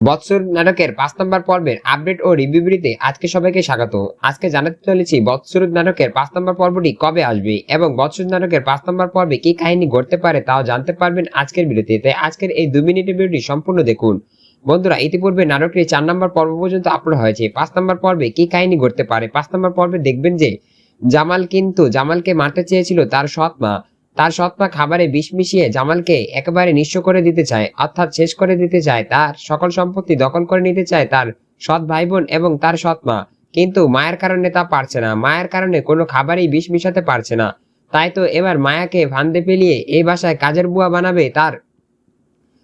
বৎসর নাটকের পাঁচ নম্বর পর্বের আপডেট ও রিভিউতে আজকে সবাইকে স্বাগত। আজকে জানাতে চলেছি বৎসর নাটকের পাঁচ নম্বর পর্বটি কবে আসবে এবং বৎসর নাটকের পাঁচ নম্বর পর্বে কি কাহিনী ঘটতে পারে তাও জানতে পারবেন আজকের ভিডিওতে তাই আজকের এই দু মিনিটের ভিডিওটি সম্পূর্ণ দেখুন। বন্ধুরা, ইতিপূর্বে নাটকটি চার নম্বর পর্ব পর্যন্ত আপলোড হয়েছে। পাঁচ নম্বর পর্বে কি কাহিনী ঘটতে পারে? পাঁচ নম্বর পর্বে দেখবেন যে জামাল কিন্তু জামালকে মারতে চেয়েছিল তার সৎ মা। তার সৎ মা খাবারে বিষ মিশিয়ে জামালকে একেবারে নিঃস্ব করে দিতে চায়, অর্থাৎ শেষ করে দিতে চায় তার সকল সম্পত্তি দখল করে নিতে চায় তার সৎ ভাই বোন এবং তার সৎ মা কিন্তু মায়ের কারণে তা পারছে না, মায়ের কারণে কোনো খাবারই বিষ মিশাতে পারছে না। তাই তো এবার মায়াকে ফান্দে পেলিয়ে এই বাসায় কাজের বুয়া বানাবে তার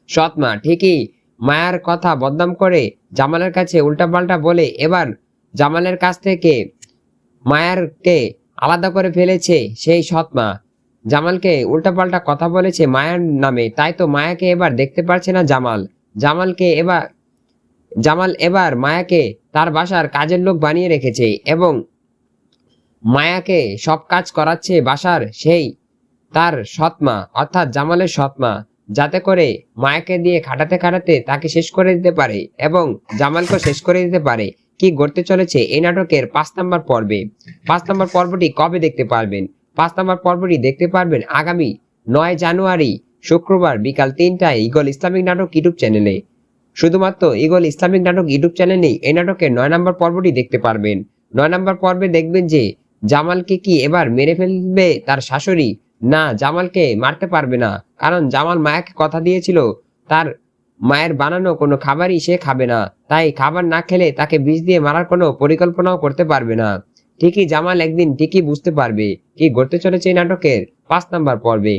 সৎ মা ঠিকই মায়ার কথা বদনাম করে জামালের কাছে উল্টাপাল্টা বলে এবার জামালের কাছ থেকে মায়ারকে আলাদা করে ফেলেছে সেই সৎ মা জামালকে উল্টাপাল্টা কথা বলেছে মায়ার নামে। তাই তো মায়াকে এবার দেখতে পারছে না জামাল। জামালকে এবার, জামাল এবার মায়াকে তার বাসার কাজের লোক বানিয়ে রেখেছে এবং মায়াকে সব কাজ করাচ্ছে বাসার সেই তার সৎমা, অর্থাৎ জামালের সৎমা, যাতে করে মায়াকে দিয়ে খাটাতে খাটাতে তাকে শেষ করে দিতে পারে এবং জামালকে শেষ করে দিতে পারে। কি ঘটতে চলেছে এই নাটকের পাঁচ নম্বর পর্বে। পাঁচ নম্বর পর্বটি কবে দেখতে পারবেন? পাঁচ নম্বর পর্বটি দেখতে পারবেন আগামী নয় জানুয়ারি, শুক্রবার বিকাল তিনটায় ইগল ইসলামিক নাটক ইউটিউব চ্যানেলে। শুধুমাত্র ইগল ইসলামিক নাটক ইউটিউব চ্যানেলেই এই নাটকের নয় নম্বর পর্বটি দেখতে পারবেন। নয় নম্বর পর্বে দেখবেন যে, জামালকে কি এবার মেরে ফেলবে তার শাশুড়ি? না, জামালকে মারতে পারবে না। কারণ জামাল মায়াকে কথা দিয়েছিল, তার মায়ের বানানো কোনো খাবারই সে খাবে না। তাই খাবার না খেলে তাকে বিষ দিয়ে মারার কোনো পরিকল্পনাও করতে পারবে না। ঠিকই জামাল একদিন ঠিকই বুঝতে পারবে কি ঘটতে চলেছে এই নাটকের পাঁচ নাম্বার পর্বে।